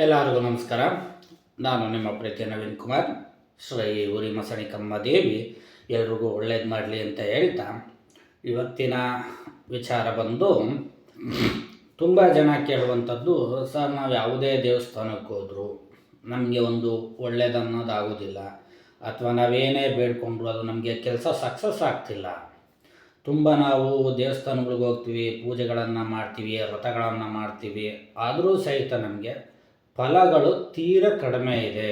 ಎಲ್ಲರಿಗೂ ನಮಸ್ಕಾರ. ನಾನು ನಿಮ್ಮ ಪ್ರೀತಿ ನವೀನ್ ಕುಮಾರ್. ಶ್ರೀ ಉರಿ ಮಸಣಿಕಮ್ಮ ದೇವಿ. ಎಲ್ರಿಗೂ ಒಳ್ಳೇದು ಮಾಡಲಿ ಅಂತ ಹೇಳ್ತಾ ಇವತ್ತಿನ ವಿಚಾರ ಬಂದು, ತುಂಬ ಜನ ಕೇಳುವಂಥದ್ದು, ಸರ್, ನಾವು ಯಾವುದೇ ದೇವಸ್ಥಾನಕ್ಕೆ ಹೋದರೂ ನಮಗೆ ಒಂದು ಒಳ್ಳೇದನ್ನೋದಾಗೋದಿಲ್ಲ. ಅಥವಾ ನಾವೇನೇ ಬೇಡ್ಕೊಂಡ್ರು ಅದು ನಮಗೆ ಕೆಲಸ ಸಕ್ಸಸ್ ಆಗ್ತಿಲ್ಲ. ತುಂಬ ನಾವು ದೇವಸ್ಥಾನಗಳಿಗೆ ಹೋಗ್ತೀವಿ, ಪೂಜೆಗಳನ್ನು ಮಾಡ್ತೀವಿ, ವ್ರತಗಳನ್ನು ಮಾಡ್ತೀವಿ. ಆದರೂ ಸಹಿತ ನಮಗೆ ಫಲಗಳು ತೀರ ಕಡಿಮೆ ಇದೆ.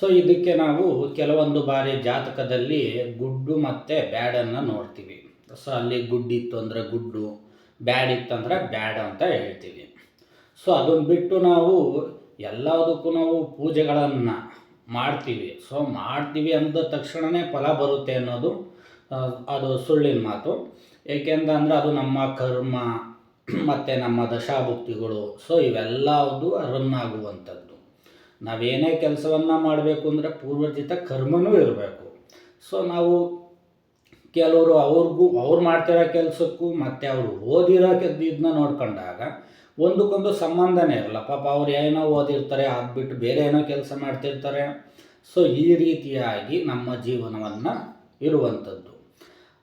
ಸೊ ಇದಕ್ಕೆ ನಾವು ಕೆಲವೊಂದು ಬಾರಿ ಜಾತಕದಲ್ಲಿ ಗುಡ್ಡು ಮತ್ತು ಬ್ಯಾಡನ್ನು ನೋಡ್ತೀವಿ. ಸೊ ಅಲ್ಲಿ ಗುಡ್ಡಿತ್ತು ಅಂದರೆ ಗುಡ್ಡು ಬ್ಯಾಡ್ ಇತ್ತಂದರೆ ಬ್ಯಾಡ್ ಅಂತ ಹೇಳ್ತೀವಿ. ಸೊ ಅದನ್ನು ಬಿಟ್ಟು ನಾವು ಎಲ್ಲದಕ್ಕೂ ನಾವು ಪೂಜೆಗಳನ್ನು ಮಾಡ್ತೀವಿ. ಸೊ ಮಾಡ್ತೀವಿ ಅಂದ ತಕ್ಷಣವೇ ಫಲ ಬರುತ್ತೆ ಅನ್ನೋದು ಅದು ಸುಳ್ಳಿನ ಮಾತು. ಏಕೆಂತಂದ್ರೆ ಅದು ನಮ್ಮ ಕರ್ಮ ಮತ್ತು ನಮ್ಮ ದಶಾಭುಕ್ತಿಗಳು. ಸೊ ಇವೆಲ್ಲದು ರನ್ ಆಗುವಂಥದ್ದು ನಾವೇನೇ ಕೆಲಸವನ್ನು ಮಾಡಬೇಕು ಅಂದರೆ ಪೂರ್ವಜಿತ ಕರ್ಮನೂ ಇರಬೇಕು. ಸೊ ನಾವು ಕೆಲವರು ಅವ್ರಿಗೂ, ಅವ್ರು ಮಾಡ್ತಿರೋ ಕೆಲಸಕ್ಕೂ ಮತ್ತು ಅವರು ಓದಿರೋ ಇದನ್ನ ನೋಡ್ಕೊಂಡಾಗ ಒಂದಕ್ಕೊಂದು ಸಂಬಂಧನೇ ಇರಲ್ಲ. ಪಾಪ ಅವ್ರು ಏನೋ ಓದಿರ್ತಾರೆ, ಆಗ್ಬಿಟ್ಟು ಬಿಟ್ಟು ಬೇರೆ ಏನೋ ಕೆಲಸ ಮಾಡ್ತಿರ್ತಾರೆ. ಸೊ ಈ ರೀತಿಯಾಗಿ ನಮ್ಮ ಜೀವನವನ್ನು ಇರುವಂಥದ್ದು.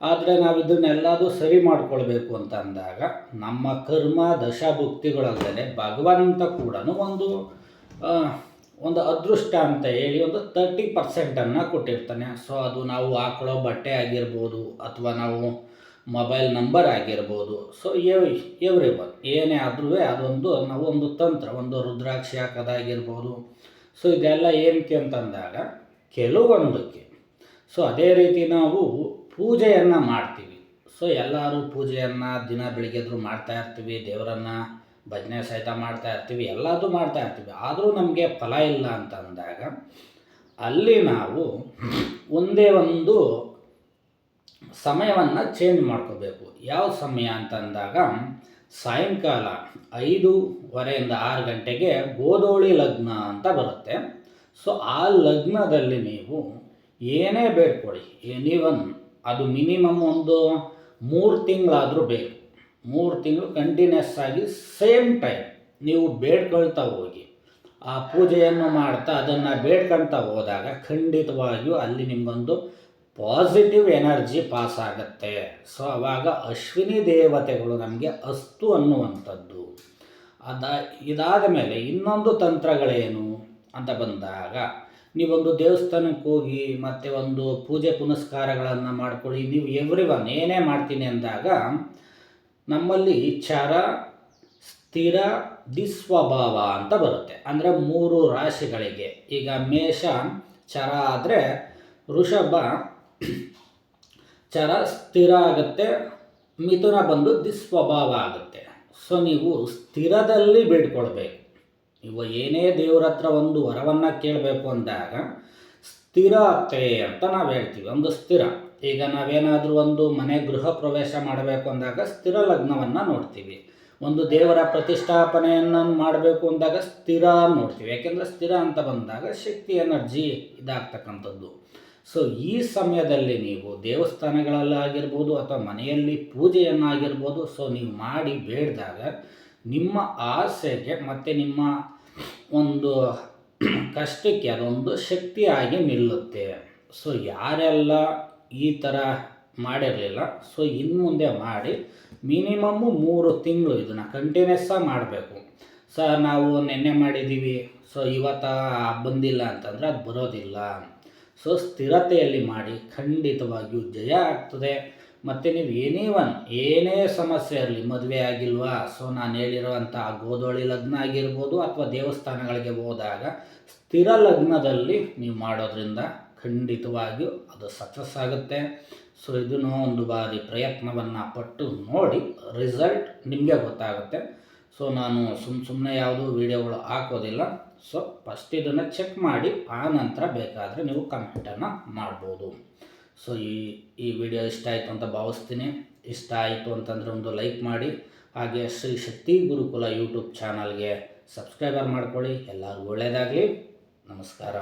ಆದರೆ ನಾವು ಇದನ್ನೆಲ್ಲದೂ ಸರಿ ಮಾಡಿಕೊಳ್ಬೇಕು ಅಂತ ಅಂದಾಗ ನಮ್ಮ ಕರ್ಮ ದಶಭುಕ್ತಿಗಳಲ್ಲದೆ ಭಗವಂತ ಕೂಡ ಒಂದು ಒಂದು ಅದೃಷ್ಟ ಅಂತ ಹೇಳಿ ಒಂದು ತರ್ಟಿ ಪರ್ಸೆಂಟನ್ನು ಕೊಟ್ಟಿರ್ತಾನೆ. ಸೊ ಅದು ನಾವು ಹಾಕೊಳ್ಳೋ ಬಟ್ಟೆ ಆಗಿರ್ಬೋದು ಅಥವಾ ನಾವು ಮೊಬೈಲ್ ನಂಬರ್ ಆಗಿರ್ಬೋದು. ಸೊ ಎವ್ ಎವ್ರಿ ಒನ್ ಏನೇ ಆದ್ರೂ ಅದೊಂದು, ನಾವು ಒಂದು ತಂತ್ರ, ಒಂದು ರುದ್ರಾಕ್ಷಿ ಹಾಕೋದಾಗಿರ್ಬೋದು. ಸೊ ಇದೆಲ್ಲ ಏನಕ್ಕೆ ಅಂತಂದಾಗ ಕೆಲವೊಂದಕ್ಕೆ. ಸೊ ಅದೇ ರೀತಿ ನಾವು ಪೂಜೆಯನ್ನು ಮಾಡ್ತೀವಿ. ಸೊ ಎಲ್ಲರೂ ಪೂಜೆಯನ್ನು ದಿನ ಬೆಳಿಗ್ಗೆ ಎದ್ರು ಮಾಡ್ತಾ ಇರ್ತೀವಿ, ದೇವರನ್ನು ಭಜನೆ ಸಹಿತ ಮಾಡ್ತಾ ಇರ್ತೀವಿ ಎಲ್ಲದೂ ಮಾಡ್ತಾ ಇರ್ತೀವಿ. ಆದರೂ ನಮಗೆ ಫಲ ಇಲ್ಲ ಅಂತ ಅಂದಾಗ ಅಲ್ಲಿ ನಾವು ಒಂದೇ ಒಂದು ಸಮಯವನ್ನು ಚೇಂಜ್ ಮಾಡ್ಕೋಬೇಕು. ಯಾವ ಸಮಯ ಅಂತಂದಾಗ ಸಾಯಂಕಾಲ ಐದೂವರೆಯಿಂದ ಆರು ಗಂಟೆಗೆ ಗೋಧೋಳಿ ಲಗ್ನ ಅಂತ ಬರುತ್ತೆ. ಸೊ ಆ ಲಗ್ನದಲ್ಲಿ ನೀವು ಏನೇ ಬೇಡ್ಕೊಳ್ಳಿ ಎನಿವನ್ ಅದು ಮಿನಿಮಮ್ ಒಂದು ಮೂರು ತಿಂಗಳಾದರೂ ಬೇಕು. ಮೂರು ತಿಂಗಳು ಕಂಟಿನ್ಯೂಸ್ ಆಗಿ ಸೇಮ್ ಟೈಮ್ ನೀವು ಬೇಡ್ಕೊಳ್ತಾ ಹೋಗಿ. ಆ ಪೂಜೆಯನ್ನು ಮಾಡ್ತಾ ಅದನ್ನು ಬೇಡ್ಕೊಳ್ತಾ ಹೋದಾಗ ಖಂಡಿತವಾಗಿಯೂ ಅಲ್ಲಿ ನಿಮಗೊಂದು ಪಾಸಿಟಿವ್ ಎನರ್ಜಿ ಪಾಸ್ ಆಗುತ್ತೆ. ಸೊ ಆವಾಗ ಅಶ್ವಿನಿ ದೇವತೆಗಳು ನಮಗೆ ಅಸ್ತು ಅನ್ನುವಂಥದ್ದು. ಅದ ಇದಾದ ಮೇಲೆ ಇನ್ನೊಂದು ತಂತ್ರಗಳೇನು ಅಂತ ಬಂದಾಗ ನೀವೊಂದು ದೇವಸ್ಥಾನಕ್ಕೆ ಹೋಗಿ ಮತ್ತು ಒಂದು ಪೂಜೆ ಪುನಸ್ಕಾರಗಳನ್ನು ಮಾಡ್ಕೊಳ್ಳಿ, ನೀವು ಎವ್ರಿ ಒನ್ ಏನೇ ಮಾಡ್ತೀನಿ ಅಂದಾಗ ನಮ್ಮಲ್ಲಿ ಚರ ಸ್ಥಿರ, ದಿಸ್ವಭಾವ ಅಂತ ಬರುತ್ತೆ. ಅಂದರೆ ಮೂರು ರಾಶಿಗಳಿಗೆ. ಈಗ ಮೇಷ, ಚರ ಆದರೆ ಋಷಭ ಚರ ಸ್ಥಿರ ಆಗುತ್ತೆ, ಮಿಥುನ ಬಂದು ದಿಸ್ವಭಾವ ಆಗುತ್ತೆ. ಸೊ ನೀವು ಸ್ಥಿರದಲ್ಲಿ ಬೇಡ್ಕೊಳ್ಬೇಕು. ನೀವು ಏನೇ ದೇವ್ರ ಹತ್ರ ಒಂದು ವರವನ್ನು ಕೇಳಬೇಕು ಅಂದಾಗ ಸ್ಥಿರತೆ ಅಂತ ನಾವು ಹೇಳ್ತೀವಿ. ಒಂದು ಸ್ಥಿರ. ಈಗ ನಾವೇನಾದರೂ ಒಂದು ಮನೆ ಗೃಹ ಪ್ರವೇಶ ಮಾಡಬೇಕು ಅಂದಾಗ ಸ್ಥಿರ ಲಗ್ನವನ್ನು ನೋಡ್ತೀವಿ. ಒಂದು ದೇವರ ಪ್ರತಿಷ್ಠಾಪನೆಯನ್ನು ಮಾಡಬೇಕು ಅಂದಾಗ ಸ್ಥಿರ ನೋಡ್ತೀವಿ. ಯಾಕೆಂದರೆ ಸ್ಥಿರ ಅಂತ ಬಂದಾಗ ಶಕ್ತಿ, ಎನರ್ಜಿ ಇದಾಗ್ತಕ್ಕಂಥದ್ದು. ಸೊ ಈ ಸಮಯದಲ್ಲಿ ನೀವು ದೇವಸ್ಥಾನಗಳಲ್ಲಾಗಿರ್ಬೋದು ಅಥವಾ ಮನೆಯಲ್ಲಿ ಪೂಜೆಯನ್ನಾಗಿರ್ಬೋದು ಸೊ ನೀವು ಮಾಡಿ ಬೇಡಿದಾಗ ನಿಮ್ಮ ಆಸೆಗೆ ಮತ್ತು ನಿಮ್ಮ ಒಂದು ಕಷ್ಟಕ್ಕೆ ಅದೊಂದು ಶಕ್ತಿಯಾಗಿ ನಿಲ್ಲುತ್ತೆ. ಸೊ ಯಾರೆಲ್ಲ ಈ ಥರ ಮಾಡಿರಲಿಲ್ಲ ಸೊ ಇನ್ನು ಮುಂದೆ ಮಾಡಿ ಮಿನಿಮಮ್ಮು ಮೂರು ತಿಂಗಳು ಇದನ್ನು ಕಂಟಿನ್ಯೂಸ್ಸಾಗಿ ಮಾಡಬೇಕು. ಸರ್ ನಾವು ನಿನ್ನೆ ಮಾಡಿದ್ದೀವಿ ಸೊ ಇವತ್ತು ಬಂದಿಲ್ಲ ಅಂತಂದರೆ ಅದು ಬರೋದಿಲ್ಲ. ಸೊ ಸ್ಥಿರತೆಯಲ್ಲಿ ಮಾಡಿ, ಖಂಡಿತವಾಗಿಯೂ ಜಯ ಆಗ್ತದೆ. ಮತ್ತು ನೀವು ಏನೇ ಒನ್, ಏನೇ ಸಮಸ್ಯೆ ಇರಲಿ, ಮದುವೆ ಆಗಿಲ್ವಾ ಸೊ ನಾನು ಹೇಳಿರುವಂಥ ಗೋಧೋಳಿ ಲಗ್ನ ಆಗಿರ್ಬೋದು ಅಥವಾ ದೇವಸ್ಥಾನಗಳಿಗೆ ಹೋದಾಗ ಸ್ಥಿರ ಲಗ್ನದಲ್ಲಿ ನೀವು ಮಾಡೋದ್ರಿಂದ ಖಂಡಿತವಾಗಿಯೂ ಅದು ಸಕ್ಸಸ್ ಆಗುತ್ತೆ. ಸೊ ಇದನ್ನು ಒಂದು ಬಾರಿ ಪ್ರಯತ್ನವನ್ನು ಪಟ್ಟು ನೋಡಿ ರಿಸಲ್ಟ್ ನಿಮಗೆ ಗೊತ್ತಾಗುತ್ತೆ. ಸೊ ನಾನು ಸುಮ್ಮ ಸುಮ್ಮನೆ ಯಾವುದೂ ವೀಡಿಯೋಗಳು ಹಾಕೋದಿಲ್ಲ. ಸೊ ಫಸ್ಟ್ ಇದನ್ನು ಚೆಕ್ ಮಾಡಿ, ಆ ನಂತರ ಬೇಕಾದರೆ ನೀವು ಕಮೆಂಟನ್ನು ಮಾಡ್ಬೋದು. ಸೊ ಈ ಈ ವಿಡಿಯೋ ಇಷ್ಟ ಆಯಿತು ಅಂತ ಭಾವಿಸ್ತೀನಿ. ಇಷ್ಟ ಆಯಿತು ಅಂತಂದರೆ ಒಂದು ಲೈಕ್ ಮಾಡಿ. ಹಾಗೆ ಶ್ರೀ ಶಕ್ತಿ ಗುರುಕುಲ ಯೂಟ್ಯೂಬ್ ಚಾನಲ್ಗೆ ಸಬ್ಸ್ಕ್ರೈಬರ್ ಮಾಡ್ಕೊಳ್ಳಿ. ಎಲ್ಲರಿಗೂ ಒಳ್ಳೆಯದಾಗಲಿ ನಮಸ್ಕಾರ.